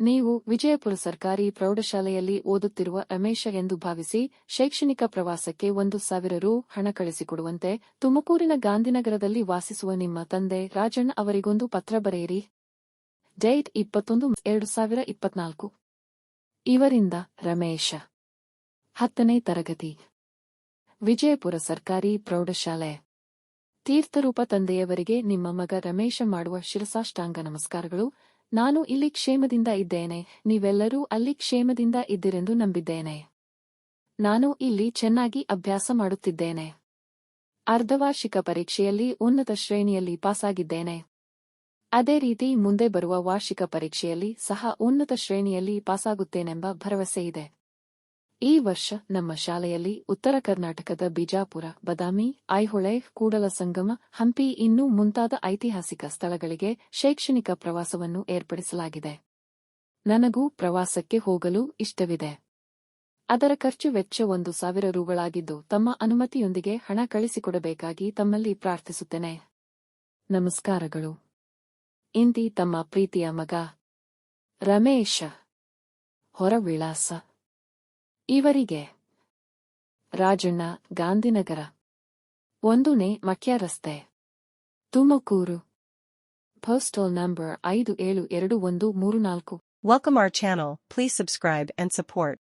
ನೀವು ವಿಜಯಪುರ ಸರ್ಕಾರಿ ಪ್ರೌಢಶಾಲೆಯಲ್ಲಿ ಓದುತ್ತಿರುವ ರಮೇಶ ಎಂದು ಭಾವಿಸಿ ಶೈಕ್ಷಣಿಕ ಪ್ರವಾಸಕ್ಕೆ ಒಂದು ಸಾವಿರ ರು ಹಣ ಕಳಿಸಿಕೊಡುವಂತೆ ತುಮಕೂರಿನ ಗಾಂಧಿನಗರದಲ್ಲಿ ವಾಸಿಸುವ ನಿಮ್ಮ ತಂದೆ ರಾಜಣ್ಣ ಅವರಿಗೊಂದು ಪತ್ರ ಬರೆಯಿರಿ. ಡೇಟ್ ಇಪ್ಪತ್ತೊಂದು ಎರಡು ಸಾವಿರ ಇಪ್ಪತ್ನಾಲ್ಕು. ಇವರಿಂದ ರಮೇಶ. ಹತ್ತನೇ ತರಗತಿ. ವಿಜಯಪುರ ಸರ್ಕಾರಿ ಪ್ರೌಢಶಾಲೆ. ತೀರ್ಥರೂಪ ತಂದೆಯವರಿಗೆ ನಿಮ್ಮ ಮಗ ರಮೇಶ ಮಾಡುವ ಶಿರಸಾಷ್ಟಾಂಗ ನಮಸ್ಕಾರಗಳು. ನಾನು ಇಲ್ಲಿ ಕ್ಷೇಮದಿಂದ ಇದ್ದೇನೆ, ನೀವೆಲ್ಲರೂ ಅಲ್ಲಿ ಕ್ಷೇಮದಿಂದ ಇದ್ದಿರೆಂದು ನಂಬಿದ್ದೇನೆ. ನಾನು ಇಲ್ಲಿ ಚೆನ್ನಾಗಿ ಅಭ್ಯಾಸ ಮಾಡುತ್ತಿದ್ದೇನೆ. ಅರ್ಧವಾರ್ಷಿಕ ಪರೀಕ್ಷೆಯಲ್ಲಿ ಉನ್ನತ ಶ್ರೇಣಿಯಲ್ಲಿ ಪಾಸಾಗಿದ್ದೇನೆ. ಅದೇ ರೀತಿ ಮುಂದೆ ಬರುವ ವಾರ್ಷಿಕ ಪರೀಕ್ಷೆಯಲ್ಲಿ ಸಹ ಉನ್ನತ ಶ್ರೇಣಿಯಲ್ಲಿ ಪಾಸಾಗುತ್ತೇನೆಂಬ ಇದೆ. ಈ ವರ್ಷ ನಮ್ಮ ಶಾಲೆಯಲ್ಲಿ ಉತ್ತರ ಕರ್ನಾಟಕದ ಬಿಜಾಪುರ, ಬದಾಮಿ, ಐಹೊಳೆ, ಕೂಡಲ ಸಂಗಮ, ಹಂಪಿ ಇನ್ನೂ ಮುಂತಾದ ಐತಿಹಾಸಿಕ ಸ್ಥಳಗಳಿಗೆ ಶೈಕ್ಷಣಿಕ ಪ್ರವಾಸವನ್ನು ಏರ್ಪಡಿಸಲಾಗಿದೆ. ನನಗೂ ಪ್ರವಾಸಕ್ಕೆ ಹೋಗಲು ಇಷ್ಟವಿದೆ. ಅದರ ಖರ್ಚು ವೆಚ್ಚ ಒಂದು ಸಾವಿರ ರೂಗಳಾಗಿದ್ದು ತಮ್ಮ ಅನುಮತಿಯೊಂದಿಗೆ ಹಣ ಕಳಿಸಿಕೊಡಬೇಕಾಗಿ ತಮ್ಮಲ್ಲಿ ಪ್ರಾರ್ಥಿಸುತ್ತೇನೆ. ನಮಸ್ಕಾರಗಳು. ಇಂದಿ ತಮ್ಮ ಪ್ರೀತಿಯ ಮಗ ರಮೇಶ ಹೊರವಿಳಾಸ. ಇವರಿಗೆ ರಾಜಣ್ಣ ಗಾಂಧಿನಗರ ಒಂದನೇ ಮಕ್ಯ ರಸ್ತೆ ತುಮಕೂರು ಪೋಸ್ಟಲ್ ನಂಬರ್ ಐದು ಏಳು ಎರಡು ಒಂದು ಮೂರು ನಾಲ್ಕು Welcome our channel, please subscribe and support.